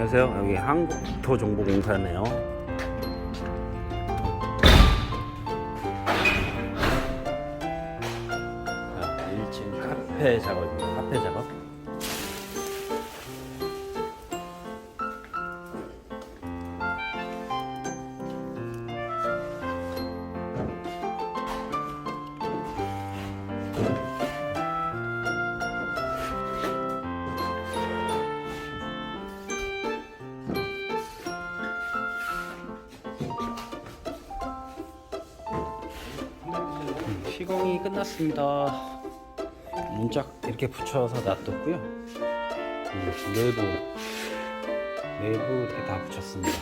안녕하세요. 여기 한국토정보공사네요. 자, 1층 카페 작업입니다. 카페 작업. 음, 시공이 끝났습니다. 문짝 이렇게 붙여서 놔뒀고요. 음, 내부 내부 이렇게 다 붙였습니다.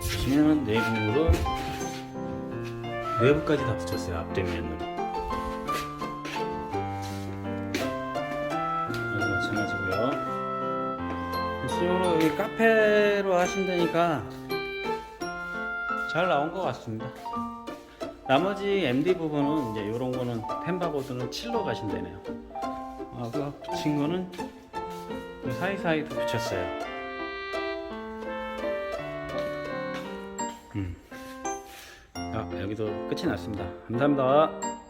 보시면 내부를 내부까지 다 붙였어요 앞뒷면으로. 수영으로 여기 카페로 하신다니까 잘 나온 것 같습니다. 나머지 MD 부분은 이제 이런 거는 템바보드는 7로 가신다네요. 아, 그 붙인 거는 그 사이사이도 붙였어요. 음. 아, 여기도 끝이 났습니다. 감사합니다.